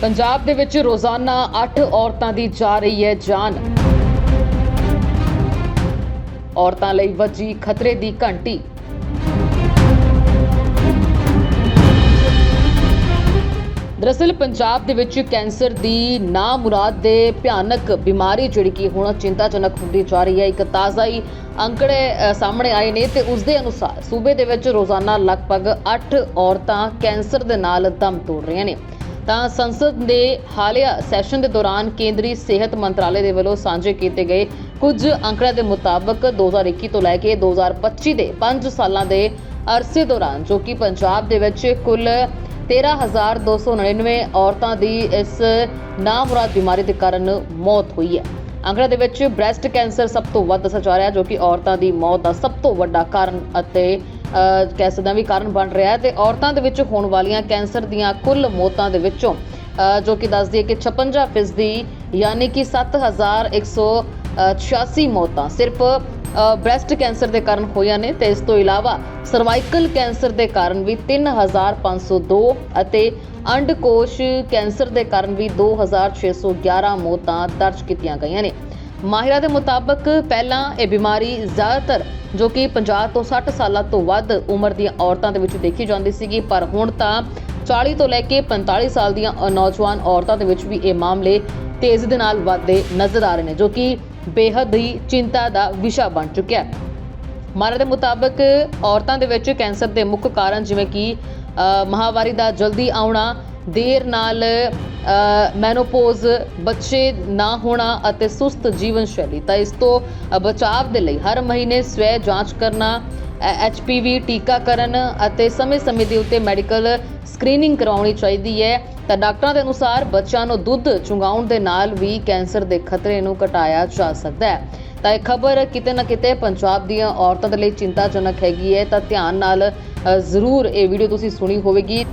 ਪੰਜਾਬ ਦੇ ਵਿੱਚ ਰੋਜ਼ਾਨਾ 8 ਔਰਤਾਂ ਦੀ ਜਾ ਰਹੀ ਹੈ ਜਾਨ। ਔਰਤਾਂ ਲਈ ਵੱਜੀ ਖਤਰੇ ਦੀ ਘੰਟੀ। ਦਰਅਸਲ ਪੰਜਾਬ ਦੇ ਵਿੱਚ ਕੈਂਸਰ ਦੀ ਨਾ ਮੁਰਾਦ ਦੇ ਭਿਆਨਕ ਬਿਮਾਰੀ ਜਿਹੜੀ ਕਿ ਹੁਣ ਚਿੰਤਾਜਨਕ ਹੁੰਦੀ ਜਾ ਰਹੀ ਹੈ, ਇੱਕ ਤਾਜ਼ਾ ਹੀ ਅੰਕੜੇ ਸਾਹਮਣੇ ਆਏ ਨੇ ਤੇ ਉਸ ਦੇ ਅਨੁਸਾਰ ਸੂਬੇ ਦੇ ਵਿੱਚ ਰੋਜ਼ਾਨਾ ਲਗਭਗ 8 ਔਰਤਾਂ ਕੈਂਸਰ ਦੇ ਨਾਲ ਦਮ ਤੋੜ ਰਹੀਆਂ ਨੇ। ਤਾਂ ਸੰਸਦ ਦੇ ਹਾਲਿਆ ਸੈਸ਼ਨ ਦੇ ਦੌਰਾਨ ਕੇਂਦਰੀ ਸਿਹਤ ਮੰਤਰਾਲੇ ਦੇ ਵੱਲੋਂ ਸਾਂਝੇ ਕੀਤੇ ਗਏ ਕੁਝ ਅੰਕੜਿਆਂ ਦੇ ਮੁਤਾਬਕ 2021 ਤੋਂ ਲੈ ਕੇ 2025 ਦੇ 5 ਸਾਲਾਂ ਦੇ ਅਰਸੇ ਦੌਰਾਨ ਜੋ ਕਿ ਪੰਜਾਬ ਦੇ ਵਿੱਚ ਕੁੱਲ 13299 ਔਰਤਾਂ ਦੀ ਇਸ ਨਾਮੁਰਾਦ ਬਿਮਾਰੀ ਦੇ ਕਾਰਨ ਮੌਤ ਹੋਈ ਹੈ। ਅੰਕੜਾ ਦੇ ਵਿੱਚ ਬ੍ਰੈਸਟ ਕੈਂਸਰ ਸਭ ਤੋਂ ਵੱਧ ਦੱਸਿਆ ਜਾ ਰਿਹਾ ਜੋ ਕਿ ਔਰਤਾਂ ਦੀ ਮੌਤ ਦਾ ਸਭ ਤੋਂ ਵੱਡਾ ਕਾਰਨ ਅਤੇ ਕਹਿ ਸਕਦੇ ਵੀ ਕਾਰਨ ਬਣ ਰਿਹਾ ਹੈ ਤੇ ਔਰਤਾਂ ਦੇ ਵਿੱਚ ਹੋਣ ਵਾਲੀਆਂ ਕੈਂਸਰ ਦੀਆਂ ਕੁੱਲ ਮੌਤਾਂ ਦੇ ਵਿੱਚੋਂ ਜੋ ਕਿ ਦੱਸਦੀ ਹੈ ਕਿ 56% ਫੀਸਦੀ ਯਾਨੀ ਕਿ 7186 ਮੌਤਾਂ ਸਿਰਫ ਬ੍ਰੈਸਟ ਕੈਂਸਰ ਦੇ ਕਾਰਨ ਹੋਈਆਂ ਨੇ ਤੇ ਇਸ ਤੋਂ ਇਲਾਵਾ ਸਰਵਾਈਕਲ ਕੈਂਸਰ ਦੇ ਕਾਰਨ ਵੀ 3502 ਅਤੇ ਅੰਡਕੋਸ਼ ਕੈਂਸਰ ਦੇ ਕਾਰਨ ਵੀ 2611 ਮੌਤਾਂ ਦਰਜ ਕੀਤੀਆਂ ਗਈਆਂ ਨੇ। ਮਾਹਿਰਾਂ ਦੇ ਮੁਤਾਬਕ ਪਹਿਲਾਂ ਇਹ ਬਿਮਾਰੀ ਜ਼ਿਆਦਾਤਰ ਜੋ ਕਿ 50 ਤੋਂ 60 ਸਾਲਾਂ ਤੋਂ ਵੱਧ ਉਮਰ ਦੀਆਂ ਔਰਤਾਂ ਦੇ ਵਿੱਚ ਦੇਖੀ ਜਾਂਦੀ ਸੀਗੀ। ਪਰ ਹੁਣ ਤਾਂ 40 ਤੋਂ ਲੈ ਕੇ 45 ਸਾਲ ਦੀਆਂ ਨੌਜਵਾਨ ਔਰਤਾਂ ਦੇ ਵਿੱਚ ਵੀ ਇਹ ਮਾਮਲੇ ਤੇਜ਼ੀ ਦੇ ਨਾਲ ਵਧਦੇ ਨਜ਼ਰ ਆ ਰਹੇ ਨੇ ਜੋ ਕਿ ਬੇਹੱਦ ਹੀ ਚਿੰਤਾ ਦਾ ਵਿਸ਼ਾ ਬਣ ਚੁੱਕਿਆ ਹੈ। ਮਾਹਿਰਾਂ ਦੇ ਮੁਤਾਬਕ ਔਰਤਾਂ ਦੇ ਵਿੱਚ ਕੈਂਸਰ ਦੇ ਮੁੱਖ ਕਾਰਨ ਜਿਵੇਂ ਕਿ ਅ, ਮਹਾਵਾਰੀ ਦਾ ਜਲਦੀ ਆਉਣਾ ਦੇਰ ਨਾਲ ਮੈਨੋਪੋਜ਼ ਬੱਚੇ ਨਾ ਹੋਣਾ ਅਤੇ ਸੁਸਤ ਜੀਵਨ ਸ਼ੈਲੀ। ਤਾਂ ਇਸ ਤੋਂ ਅ, ਬਚਾਅ ਦੇ ਲਈ ਹਰ ਮਹੀਨੇ ਸਵੈ ਜਾਂਚ ਕਰਨਾ ਐਚਪੀਵੀ ਟੀਕਾਕਰਨ ਅਤੇ ਸਮੇਂ-ਸਮੇਂ ਦੇ ਉੱਤੇ ਮੈਡੀਕਲ ਸਕਰੀਨਿੰਗ ਕਰਵਾਉਣੀ ਚਾਹੀਦੀ ਹੈ। ਤਾਂ ਡਾਕਟਰਾਂ ਦੇ ਅਨੁਸਾਰ ਬੱਚਿਆਂ ਨੂੰ ਦੁੱਧ ਚੁੰਗਾਉਣ ਦੇ ਨਾਲ ਵੀ ਕੈਂਸਰ ਦੇ ਖਤਰੇ ਨੂੰ ਘਟਾਇਆ ਜਾ ਸਕਦਾ ਹੈ। ਤਾਂ ਇਹ ਖਬਰ ਕਿਤੇ ਨਾ ਕਿਤੇ ਪੰਜਾਬ ਦੀਆਂ ਔਰਤਾਂ ਦੇ ਲਈ ਚਿੰਤਾਜਨਕ ਹੈਗੀ ਹੈ। ਤਾਂ ਧਿਆਨ ਨਾਲ ਜ਼ਰੂਰ ਇਹ ਵੀਡੀਓ ਤੁਸੀਂ ਸੁਣੀ ਹੋਵੇਗੀ।